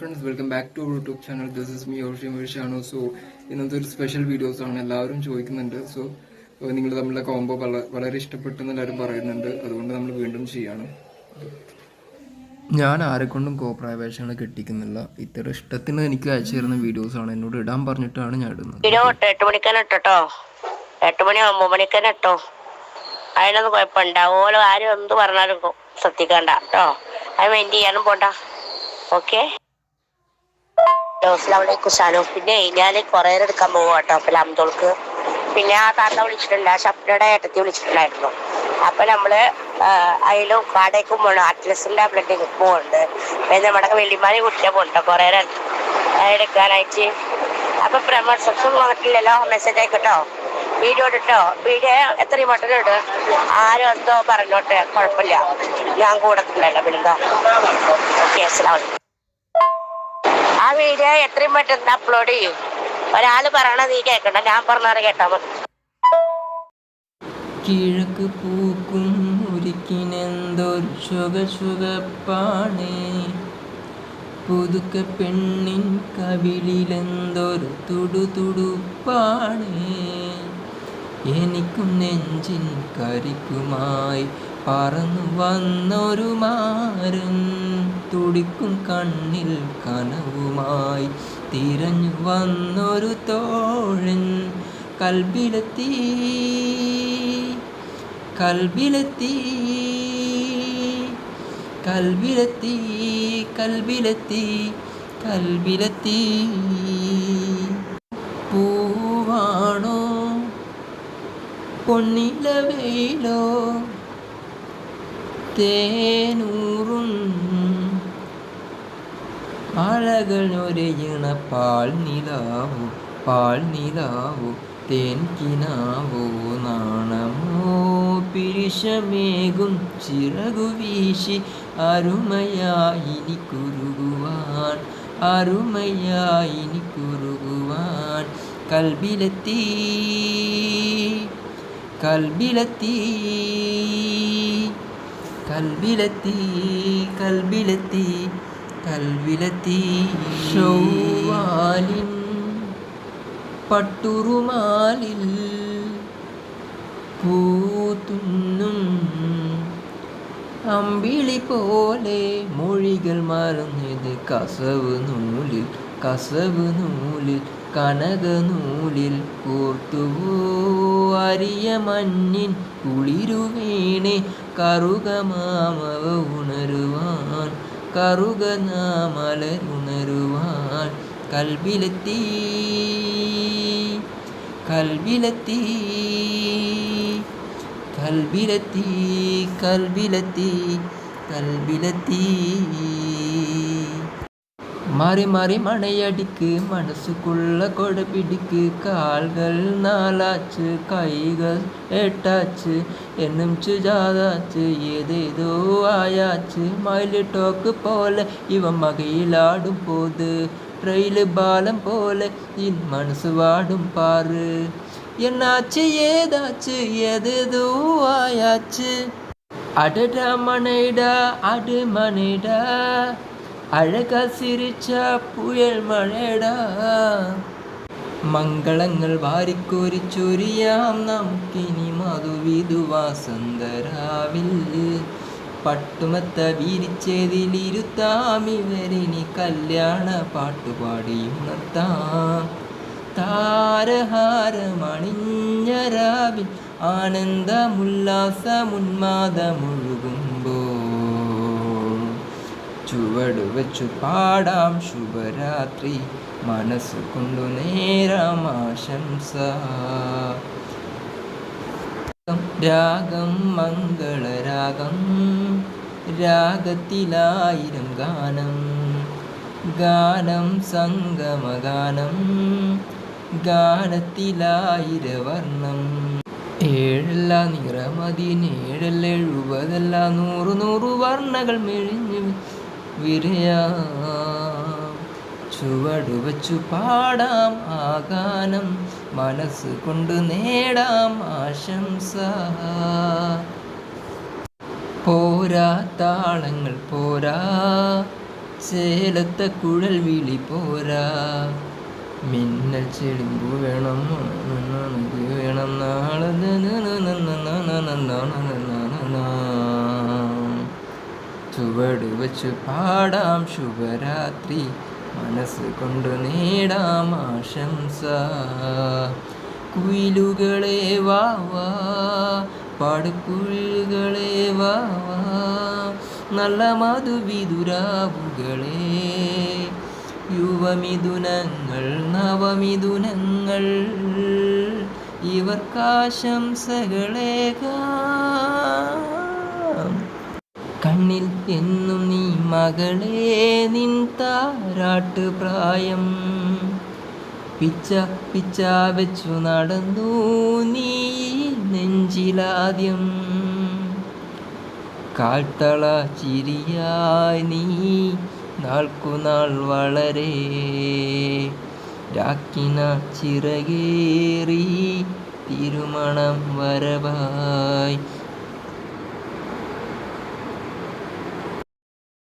Friends welcome back to YouTube channel this is me ocean മേഷാണ് so ഇന്നത്തെ ഒരു special videos ആണ് എല്ലാവരും ചോദിക്കുന്നുണ്ട്. സോ നിങ്ങൾ തമ്മിലുള്ള കോംബോ വളരെ ഇഷ്ടപ്പെട്ടെന്ന് എല്ലാവരും പറയുന്നുണ്ട്. അതുകൊണ്ട് നമ്മൾ വീണ്ടും ചെയ്യാണ്. ഞാൻ ആരെക്കൊണ്ടും കോപ്രാവേശങ്ങൾ കെട്ടിക്കുന്നില്ല. ഇത്ര ഇഷ്ടത്തിന് എനിക്ക് അയച്ചു തരുന്ന വീഡിയോസ് ആണ്. എന്നോട് ഇടാൻ പറഞ്ഞിട്ടാണ് ഞാൻ ഇടുന്നത്. വീഡിയോ എട്ട് മണിക്കന്നെ ഇട്ടോ എട്ട് മണി ഒമ്പത് മണിക്കന്നെ ഇട്ടോ. അതിനൊന്നും കുഴപ്പമുണ്ട ഓരോ ആരും എന്ത് പറഞ്ഞാലും ശ്രദ്ധിക്കണ്ട കേട്ടോ അത് മെയിൻ ചെയ്യാനും പോണ്ട. ഓക്കെ അസ്ലാമലൈക്കും ഷാനു പിന്നെ ഞാൻ കുറേ എടുക്കാൻ പോവാട്ടോ അപ്പൊ ലംതോൾക്ക് പിന്നെ ആ താത്ത വിളിച്ചിട്ടുണ്ട് ആ ഷപ്നയുടെ ഏട്ടത്തി വിളിച്ചിട്ടുണ്ടായിരുന്നു. അപ്പൊ നമ്മൾ അതിലും കാടേക്കും പോകണം അറ്റ്ലസിന്റെ ബ്ലഡ് പോകുന്നുണ്ട് പിന്നെ നമ്മുടെ വെള്ളിമാരി കുട്ടിയെ പോകണ്ട കുറേ എടുക്കാനായിട്ട് അപ്പൊ പ്രമോഷൻസും വന്നിട്ടില്ലല്ലോ മെസ്സേജ് ആയിക്കോട്ടോ വീഡിയോ ഇട്ടോ വീഡിയോ എത്ര മട്ടൻ ഇട്. ആരും എന്തോ പറഞ്ഞോട്ടെ കുഴപ്പമില്ല ഞാൻ കൂടത്തില്ലല്ലോ പിന്നെന്താ ഓക്കെ അസ്സലാം ആ വീഡിയോ എത്രയും പെട്ടെന്ന് അപ്ലോഡ് ചെയ്യും. ഒരാൾ പറയണ നീ കേക്കണ്ട ഞാൻ പറഞ്ഞാറ് കേട്ടാ മതി. കിഴക്ക് പൂക്കും ഒരിക്കിനെന്തൊരു ചുക ചുകപ്പാണേ പുതുക്ക പെണ്ണിൻ കവിളിലെന്തൊരു തുടു തുടുപ്പാണേ എനിക്കും നെഞ്ചിൻ കരിക്കുമായി പറന്നു വന്നൊരു മാരും തുടിക്കും കണ്ണിൽ കനവുമായി. തിരഞ്ഞു വന്നൊരു തോഴൻ കൽബിലെത്തി കൽബിലെത്തി കൽബിലെത്തി കൽബിലെത്തി കൽബിലെത്തി പൂവാണോ പൊന്നിലവേലോ തേനൂറും അഴകൾ ഒരയിണ പാൽ നിലാവോ പാൽ നിലാവോ തേൻ കിനാവോ നാണമോ പിരിശമേകും ചിറകു വീശി അരുമയായി കുറുകുവാൻ അരുമയായി കുറുകുവാൻ കൽബിലെത്തി കൽബിലെത്തി. കൽബിലെത്തി കൽവിലെത്തി കൽവിലെത്തി. ഷൗവാലിൻ പട്ടുറുമാലിൽ പൂത്തുന്നും അമ്പിളി പോലെ മൊഴികൾ മറന്നത് കസവ് നൂലിൽ കസവ് നൂലിൽ കനക നൂലിൽ കോർത്തുവോ. അരിയ മഞ്ഞിൻ കുളിരുവീണെ കറുക മാമവ ഉണരുവാൻ കറുക നാമലരുണരുവാൻ കൽബിലെത്തി കൽബിലെത്തി കൽബിലെത്തി കൽബിലെത്തി കൽബിലെത്തി மாறி மாறி மனையடிக்கு மனசுக்குள்ள கொடபிடிக்கு கால்கள் நாளாச்சு கைகள் எட்டாச்சு என்னும்ச்சு ஜாதாச்சு ஏதேதோ ஆயாச்சு. மயிலு டோக்கு போல இவன் மகையிலாடும் போது ரயிலு பாலம் போல என் மனசு வாடும் பாரு. என்னாச்சு ஏதாச்சு எதுதோ ஆயாச்சு. அடடா மனைடா அடு மனைடா. അഴക സിരിച്ച പുയൽ മഴടാ. മംഗളങ്ങൾ വാരിക്കോരി ചൊരിയാം നമുക്കിനി മധുവിധുവാസന്തരാവിൽ പട്ടുമത്ത വീരിച്ചതിലിരുത്താം ഇവരിനി കല്യാണ പാട്ടുപാടിയുണർത്താം താരഹാരമണിഞ്ഞ രാവിൽ ആനന്ദമുല്ലാസമുന്മാദമൊഴുകുമ്പോൾ ചുവട് വെച്ചു പാടാം ശുഭരാത്രി. മനസ്സ് കൊണ്ടു നേരാം ആശംസ. രാഗം മംഗളരാഗം രാഗത്തിലായിരം ഗാനം. ഗാനം സംഗമഗാനം. ഗാനത്തിലായിരവർണം ഏഴല്ല നിറമതിനേഴല്ല എഴുപതല്ല. നൂറ് നൂറ് വർണകൾ മെഴിഞ്ഞു വിരയാ ചുവടുവച്ചു പാടാം ആ ഗാനം മനസ്സ് കൊണ്ട് നേടാം ആശംസ പോരാ താളങ്ങൾ പോരാ ചേലത്തെ കുഴൽ വിളി പോരാ മിന്നൽ ചെളിമ്പു വേണം വേണം നാളെ ചുവട് വച്ച് പാടാം ശുഭരാത്രി. മനസ്സ് കൊണ്ട് നേടാം ആശംസ. കുയിലുകളെ വാവാ വാ. പാടുകുയിലുകളെ വാ വാ. നല്ല മധുവിതുരാവുകളെ. യുവമിഥുനങ്ങൾ നവമിഥുനങ്ങൾ. ഇവർക്കാശംസകളേകാം. കണ്ണിൽ എന്നും നീ മകളെ നിൻ താരാട്ട് പ്രായം. പിച്ച പിച്ച വെച്ചു നടന്നു നീ നെഞ്ചിലാദ്യം. കാൽത്തള ചിരിയായി നീ നാൾക്കുനാൾ വളരെ. രാക്കിന ചിറകേറി തിരുമണം വരവായി